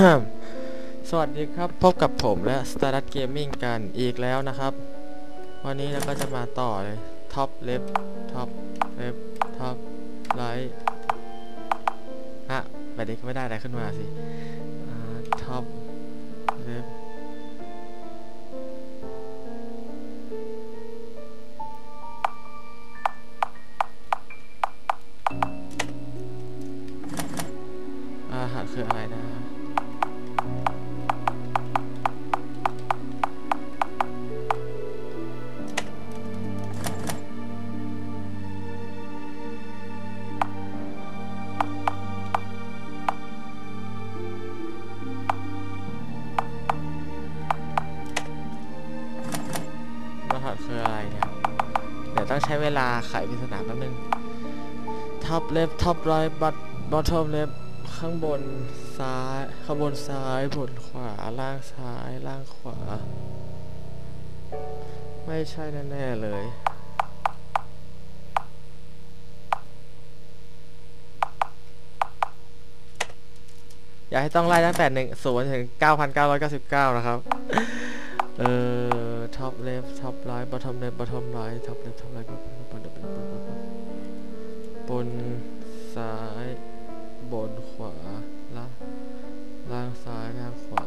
สวัสดีครับ พบกับผมและ Stardust Gaming กันอีกแล้วนะครับ วันนี้เราก็จะมาต่อเลยท็อปเลฟท็อปเลฟท็อปไลท์ฮะแบบนี้ก็ไม่ได้อะไรขึ้นมาสิท็อปเลฟอาหารคืออะไรนะ ต้องใช้เวลาไขปริศนาแป๊บนึงท็อปเลฟท็อปไรบัตบอททอมเลฟข้างบนซ้ายข้างบนซ้ายบนขวาล่างซ้ายล่างขวา ไม่ใช่แน่ๆเลยอย่าให้ต้องไล่ตั้งแต่หนึ่งศูนย์ถึงเก้าพันเก้าร้อยเก้าสิบเก้านะครับ เออ ท็อปเลฟท็อปไลท์บอททอมเลฟบอททอมไลท์ท็อปเลฟท็อปไลท์บอทบอทบนซ้าย บนขวาล่างล่างซ้ายล่างขวา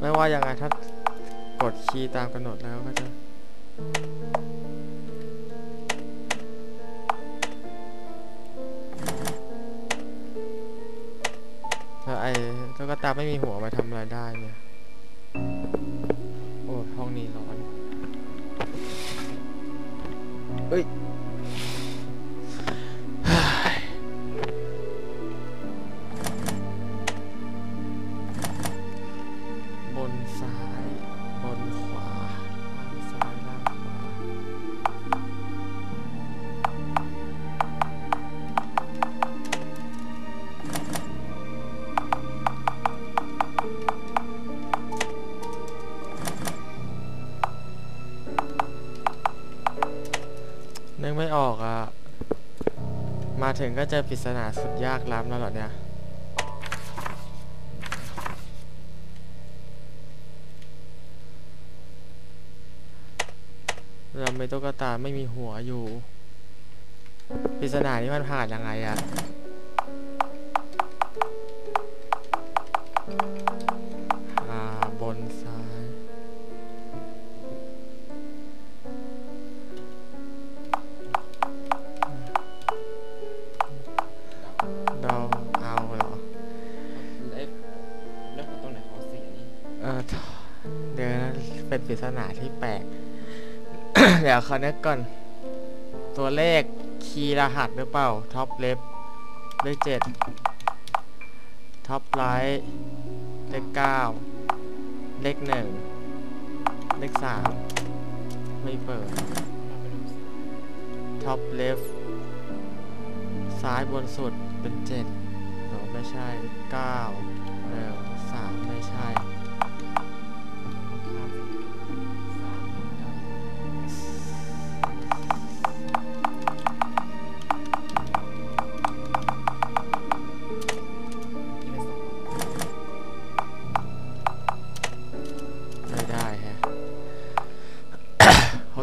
ไม่ว่ายังไงถ้ากดคีย์ตามกำหนดแล้วก็จะ ตุ๊กตาไม่มีหัวมาทำอะไรได้เนี่ย โอ้ห้องนี้ร้อนเฮ้ยบนซ้าย ถึงก็เจอปริศนาสุดยากล้ำแล้วเหรอเนี่ย เราไม่ตุ๊กตาไม่มีหัวอยู่ปริศนานี้มันผ่านยังไงอะ ปริศนาที่แปลกเดี๋ยวขอนึกก่อน ตัวเลขคีย์รหัสหรือเปล่า ท็อปเลฟเลขเจ็ดท็อปไลท์เลขเก้าเลขหนึ่งเลขสามไม่เปิด ท็อปเลฟซ้ายบนสุดเป็นเจ็ดไม่ใช่เก้าหนึ่งสามไม่ใช่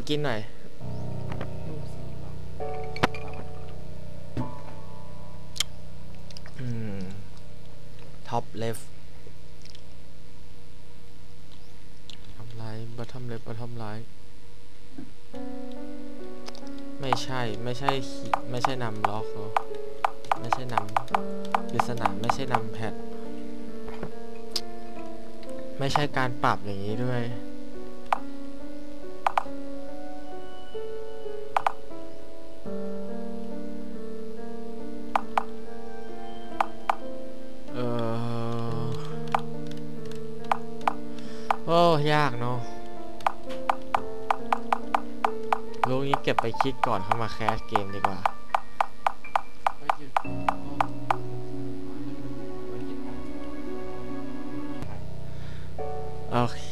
กินหน่อย อืม ท็อปเลฟท็อปไลท์บัตทอมเลฟบัตทอมไลท์ไม่ใช่ ไม่ใช่ ไม่ใช่นำล็อกเหรอไม่ใช่นำปริศนาไม่ใช่นำแพทไม่ใช่การปรับอย่างนี้ด้วย ยากเนาะลูกนี้เก็บไปคิดก่อนเข้ามาแคสเกมดีกว่า โอเค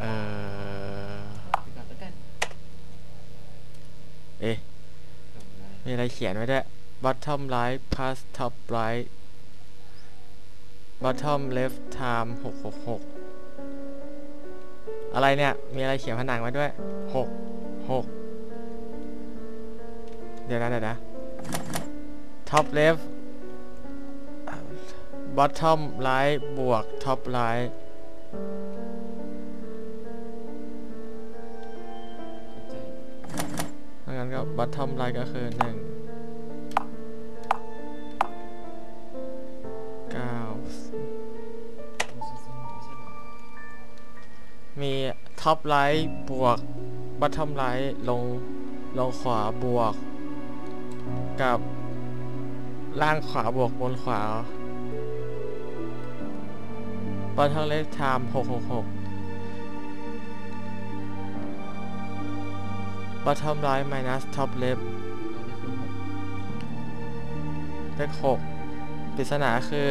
เออก่อ เอ๊ะมีอะไรเขียนไว้ด้วย bottom right past top right bottom left time หกหกหก อะไรเนี่ย มีอะไรเขียนผนังไว้ด้วยหกหกเดี๋ยวนะเดี๋ยวนะ top left bottom right บวก top right งั้นก็ bottom right ก็คือหนึ่ง ท็อปไลท์บวกบัตทอมไลท์ลงลงขวาบวก กับล่างขวาบวกบนขวาบอลทองเล็กไทม์หกหกหกบอททอมไลท์ไมนัสท็อปเลฟเลขหกปริศนาคือ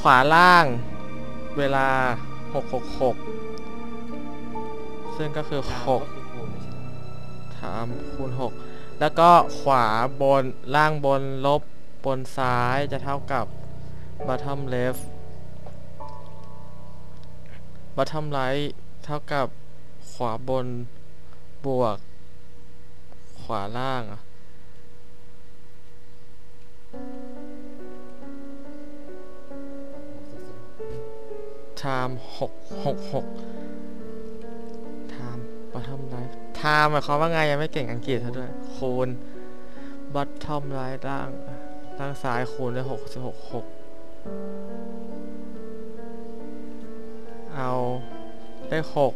ขวาล่าง เวลาหกหกหก ซึ่งก็คือดาวหกถามคูณ6แล้วก็ขวาบนล่างบนลบบนซ้ายจะเท่ากับ bottom left bottom right เท่ากับขวาบนบวก ขวาล่างอะ time 6 6 6 bottom right time หมายความว่าไงยังไม่เก่งอังกฤษซะด้วยคูณ bottom right ล่างล่างซ้ายคูณด้วย6 6 6เอาได้6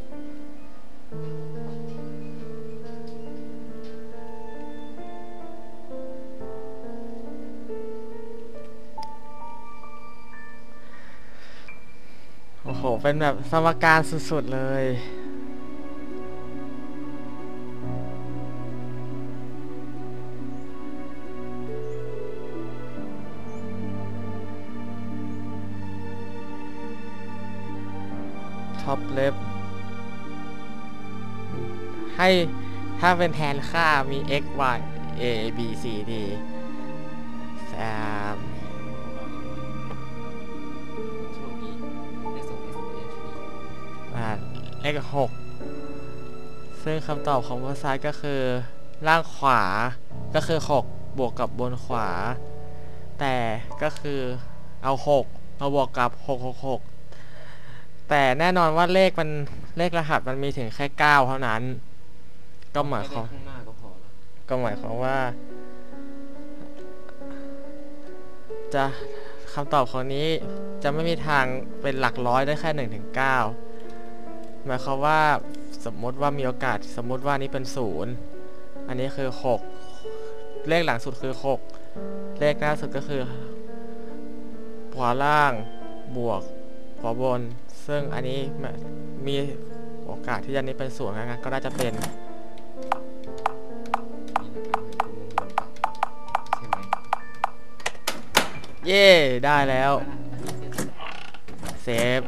โอ้โห เป็นแบบสมการสุด ๆ เลย เลฟให้ถ้าเป็นแทนค่ามี x y a b c d สามโชคดีได้ส่ง S H E อ่าเลขหกซึ่งคำตอบของภาษายก็คือ ล่างขวาก็คือ 6 บวกกับบนขวา แต่ก็คือเอา 6 มาบวกกับ 666 แต่แน่นอนว่าเลขมันเลขรหัสมันมีถึงแค่9เท่านั้น ก็หมายความแค่ได้ข้างหน้าก็พอแล้วก็หมายความว่า จะคำตอบของนี้จะไม่มีทางเป็นหลักร้อยได้แค่หนึ่งถึงเก้าหมายความว่าสมมติว่ามีโอกาสสมมติว่านี้เป็นศูนย์อันนี้คือหกเลขหลังสุดคือหกเลขหน้าสุดก็คือขวาล่างบวก ขวบน ซึ่งอันนี้มีโอกาสที่อันนี้เป็นศูนย์งั้นก็น่าจะเป็นเย่ได้แล้ว เซฟ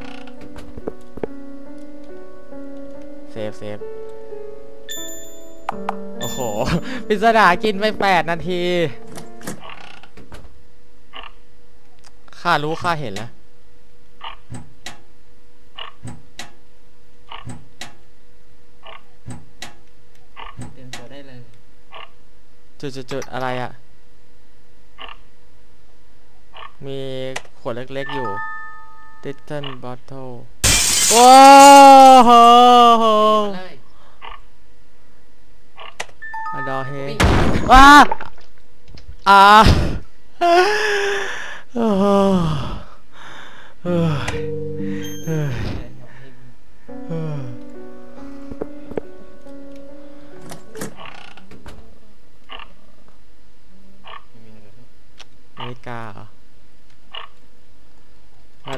เซฟเซฟโอ้โหปริศนากินไปแปดนาทีข้ารู้ข้าเห็นแล้ว เตรียมตัวได้เลย จุดจุดอะไรอะ่ะ มีขวดเล็กๆอยู่ t i t a n bottle โอ้โหเลยอดอเฮว้าอ่า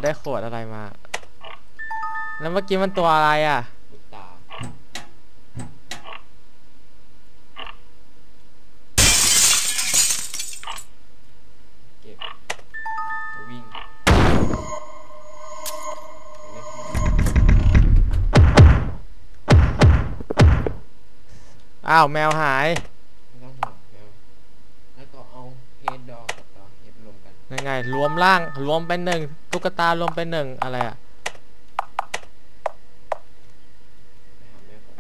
ได้ขวดอะไรมา แล้วเมื่อกี้มันตัวอะไรอะบุตตาเก็บแล้ววิ่งเล็กน้อยอ้าวแมวหาย ไม่ต้องห่วงแมว ยังไงรวมร่างรวมเป็นหนึ่งตุ๊กตารวมเป็นหนึ่งอะไรอะไปหาแม่ก่อน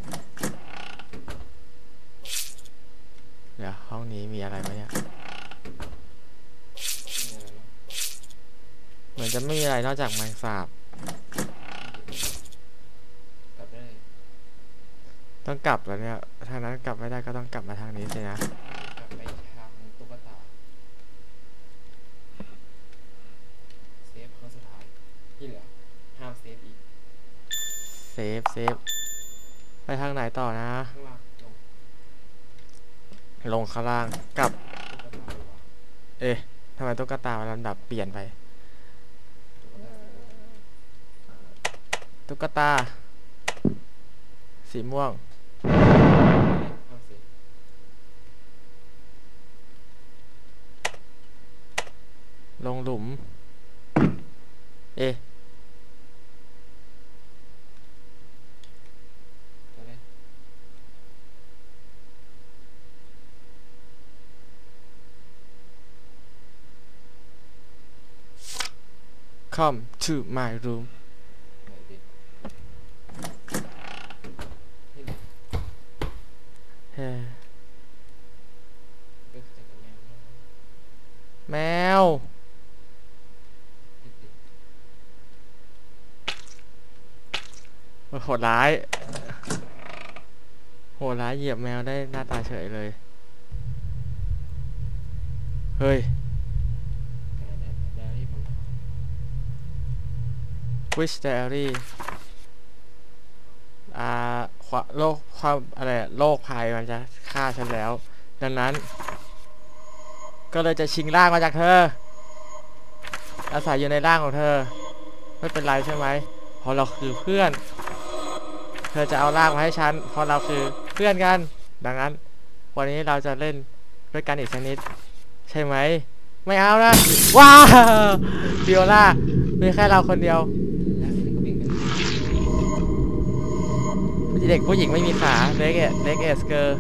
เดี๋ยวห้องนี้มีอะไรไหมเนี่ยนี่อะไรวะเหมือนจะไม่มีอะไรนอกจากแมงสาบกลับได้ต้องกลับแล้วเนี่ยทางนั้นกลับไม่ได้ก็ต้องกลับมาทางนี้สินะ กลับไปทางตุ๊กตาเซฟครั้งสุดท้ายที่เหลือห้ามเซฟอีก เซ ฟเซฟไปทางไหนต่อนะ ลงข้างล่างกลับ เอ๊ะทำไมตุ๊กตามันลำดับเปลี่ยนไป ตุ๊กตา สีม่วง ตุ๊กตา สีม่วง ห้ามเซฟ ลงหลุม เอ๊ะ จะได้ come to my room แมวมวติดติดโหดร้าย โหดร้ายเหยียบแมวได้หน้าตาเฉยเลย เฮ้ย แต่เนี่ยไดอารี่มัน wish diary อ่าควาโรคความอะไรโรคภัยมันจะฆ่าฉันแล้ว ดังนั้น ก็เลยจะชิงร่างมาจากเธอ อาศัยอยู่ในร่างของเธอ ไม่เป็นไรใช่ไหมเพราะเราคือเพื่อน เธอจะเอาร่างมาให้ฉันเพราะเราคือเพื่อนกัน ดังนั้น วันนี้เราจะเล่นด้วยกันอีกสักนิด ใช่ไหม ไม่เอานะว้าวฟิโอล่ามีแค่เราคนเดียว เด็กผู้หญิงไม่มีขาเล็กเอเล็กเอสเกอร์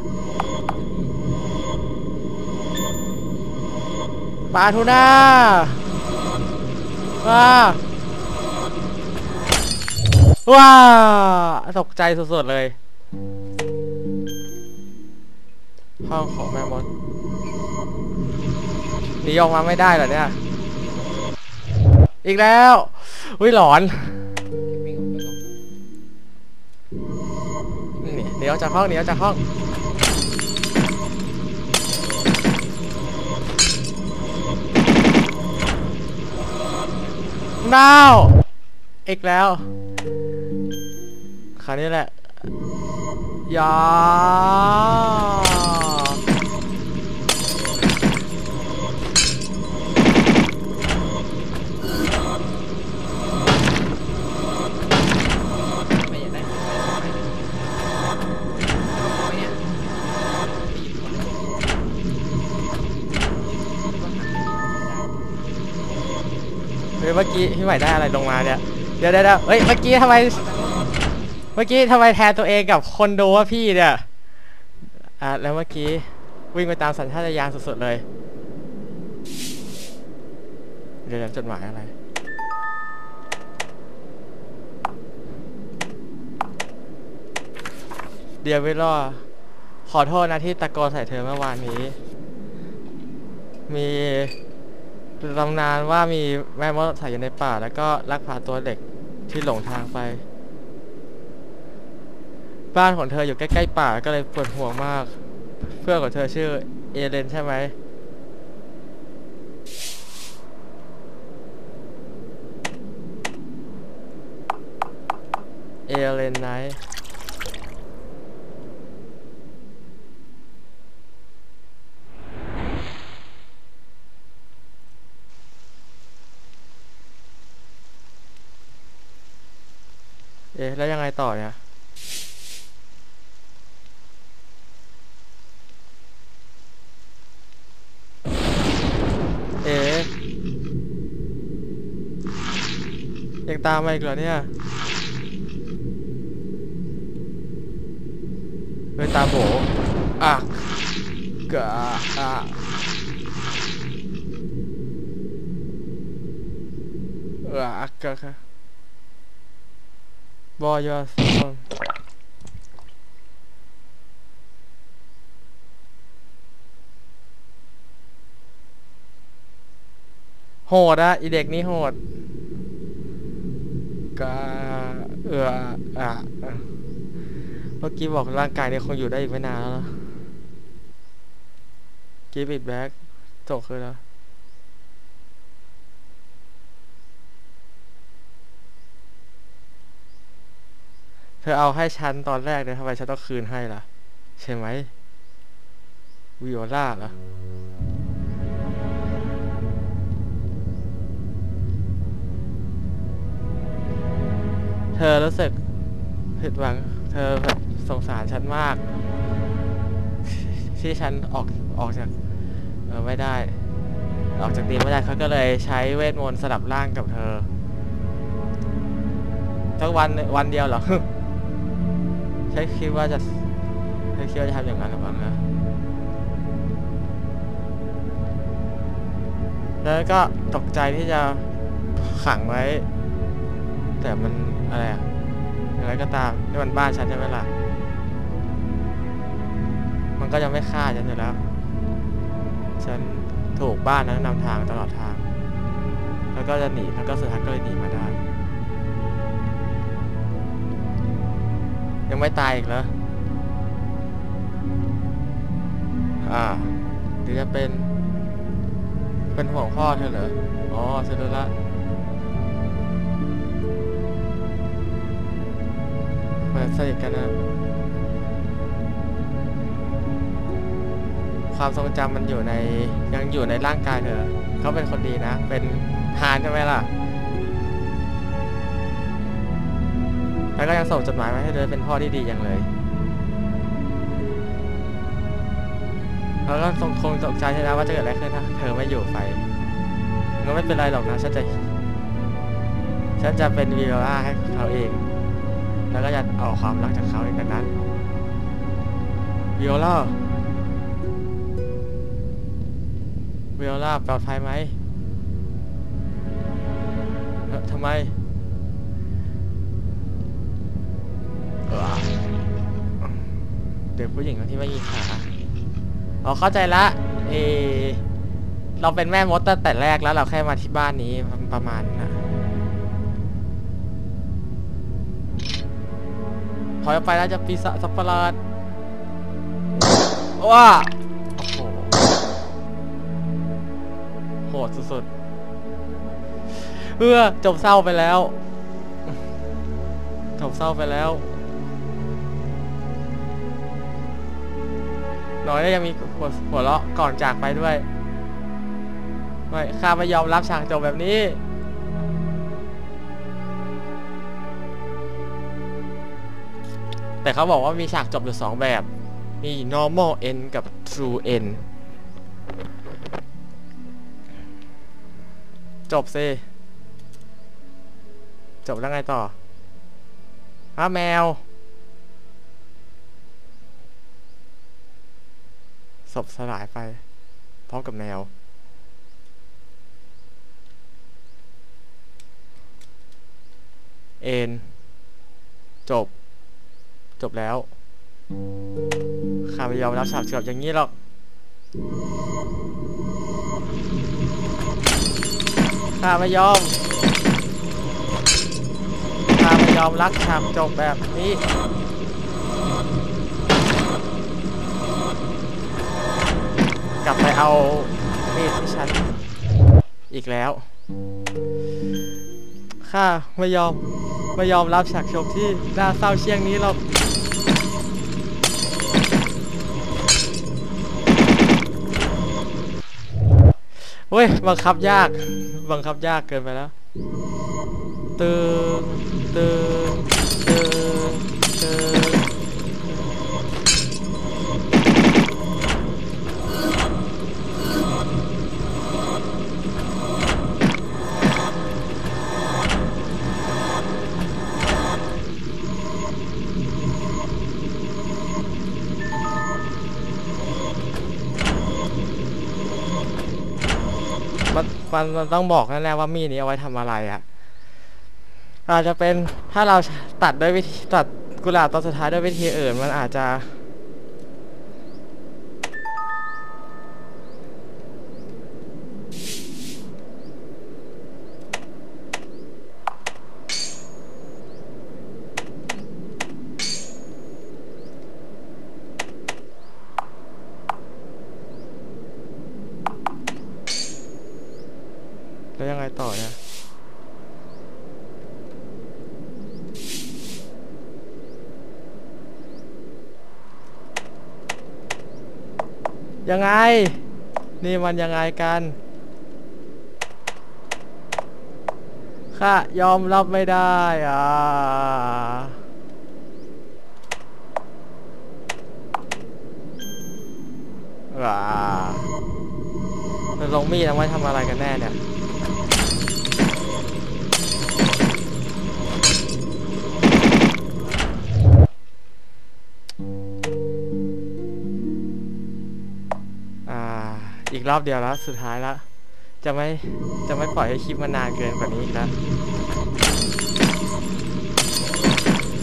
ปลาทูน่าว้าว้าตกใจสุดๆเลย ห้องของแม่มดหนีออกมาไม่ได้เหรอเนี่ย อีกแล้ว อุ้ยหลอน ออกจากห้องหนีออกจากห้องน้าวอีกแล้ว คราวนี้แหละยา เมื่อกี้พี่ใหม่ได้อะไรลงมาเนี่ยเดี๋ยวเดี๋ยวเดี๋ยวเฮ้ย เมื่อกี้ทำไม เมื่อกี้ทำไมแทนตัวเองกับคนดูว่าพี่เนี่ย อะแล้วเมื่อกี้วิ่งไปตามสัญชาตญาณสุดๆเลยเดี๋ยวจดหมายอะไร เดียววิลล่อขอโทษนะที่ตะโกนใส่เธอเมื่อวานนี้ มี ตำนานว่ามีแม่มดใส่อยู่ในป่า แล้วก็ลักพาตัวเด็กที่หลงทางไป บ้านของเธออยู่ใกล้ๆป่าก็เลยปวดห่วงมาก เพื่อนของเธอชื่อเอเลนใช่ไหมเอเลนไนท์เอ๊ะ แล้วยังไง ต่อเนี่ยเอ๊ะยังตามมาอีกเหรอเนี่ยเฮ้ยตาโบอะกะอะออักกะค่ะ บอยอสองโหดอะอีเด็กนี่โหดกาเอออะอะเมื่อกี้บอกร่างกายเนี่ยคงอยู่ได้อีกไม่นานแล้วนะกีบิดแบ็กจบคือแล้ว เธอเอาให้ฉันตอนแรกเลยทำไมฉันต้องคืนให้ล่ะ ใช่ไหมวิโอลาเหรอเธอรู้สึกผิดหวัง เธอแบบสงสารฉันมาก ที่ฉันออกออกจากเออไม่ได้ ออกจากตีมไม่ได้เขาก็เลยใช้เวทมนต์สลับร่างกับเธอทั้งวันวันเดียวเหรอ ฉันคิดว่าจะฉันคิดว่าจะทำอย่างนั้นหรือเปล่านะแล้วก็ตกใจที่จะขังไว้ แต่มันอะไรอะอะไรก็ตามนี่มันบ้านฉันใช่ไหมล่ะ มันก็ยังไม่ฆ่าฉันอยู่แล้ว ฉันถูกบ้านนั้นนำทางตลอดทาง แล้วก็จะหนีแล้วก็สุดท้ายก็เลยหนีมาได้ ยังไม่ตายอีกเหรอ อ่าหรือจะเป็น เป็นห่วงพ่อเธอเหรอ อ๋อฉันรู้ละเปิดสนิทกันนะ ความทรงจำมันอยู่ในยังอยู่ในร่างกายเธอ เขาเป็นคนดีนะ เป็นฮานใช่ไหมล่ะ แล้วก็ยังส่งจดหมายมาให้เธอเป็นพ่อที่ดีอย่างเลยแล้วก็คงคงตกใจใช่ไหมว่าจะเกิดอะไรขึ้นถ้าเธอไม่อยู่ไปก็ไม่เป็นไรหรอกนะฉันจะฉันจะเป็นวีโอลาให้เขาเอง แล้วก็จะเอาความรักจากเขาเองดังนั้นวีโอลาวีโอลาปลอดภัยไหมทำไม เด็กผู้หญิงที่ไม่มีขาอ๋อเข้าใจละเออเราเป็นแม่มดตั้งแต่แรกแล้วเราแค่มาที่บ้านนี้ประมาณนะถอยไปแล้วจะปีศาจสัปหลาดว้าโอ้โหโหดสุดๆเพื่อจบเศร้าไปแล้ว จบเศร้าไปแล้ว น้อยได้ยังมีหัวหัวเราะก่อนจากไปด้วย ไม่ข้าไม่ยอมรับฉากจบแบบนี้ แต่เขาบอกว่ามีฉากจบอยู่สองแบบ มี normal end กับ true end จบสิจบแล้วไงต่อฮะแมว ศพสลายไปพร้อมกับแมว เอ็น จบ จบแล้วข้าไม่ยอมรับฉาบเฉือบอย่างนี้หรอกข้าไม่ยอมข้าไม่ยอมรักฉากจบแบบนี้ ลับไปเอามีดที่ฉันอีกแล้ว ข้าไม่ยอมไม่ยอมรับฉากจบที่น่าเศร้าเชียงนี้หรอกเว้ยบังคับยาก บังคับยากเกินไปแล้วตึงตึง มันต้องบอกแน่ๆว่ามีดนี้เอาไว้ทำอะไรอะ่ะอาจจะเป็นถ้าเราตัดด้วยวิธีตัดกุหลาบตอนสุดท้ายด้วยวิธีอื่น มันอาจจะ แล้วยังไงต่อเนี่ยยังไง นี่มันยังไงกันข้ายอมรับไม่ได้อะว้าลงมีดเอาไว้ทำอะไรกันแน่เนี่ย อีกรอบเดียวแล้ว สุดท้ายแล้ว จะไม่ จะไม่ปล่อยให้คลิปมันนานเกินกว่านี้อีกแล้ว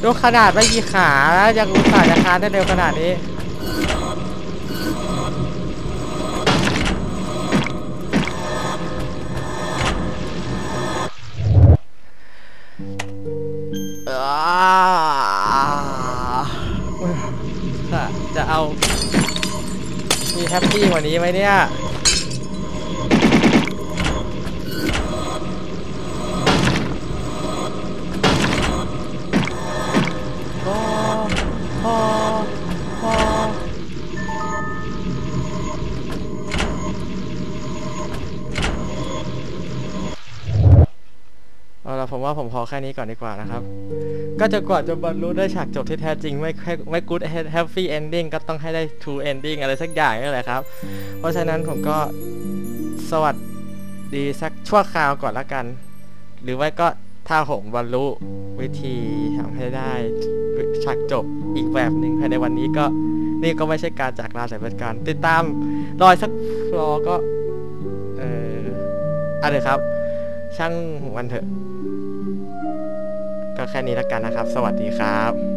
ดูขนาดไม่กี่ขาแล้วยังอุตส่าห์จะคานได้เร็วขนาดนี้อ่ แฮปปี้กว่านี้ไหมเนี่ยโอ ผมว่าผมพอแค่นี้ก่อนดีกว่านะครับ ก็จะกว่าจะบรรลุได้ฉากจบที่แท้จริง ไม่แค่ไม่ good happy ending ก็ต้องให้ได้ true ending อะไรสักอย่างนี่แหละครับ เพราะฉะนั้นผมก็สวัสดีสักชั่วคราวก่อนละกัน หรือว่าก็ถ้าผมบรรลุวิธีทำให้ได้ฉากจบอีกแบบหนึ่งภายในวันนี้ก็นี่ก็ไม่ใช่การจากลาแต่เป็นการติดตามรอยสักฟลอก็ เอออะไรครับ ช่างมันเถอะ ก็แค่นี้แล้วกันนะครับ สวัสดีครับ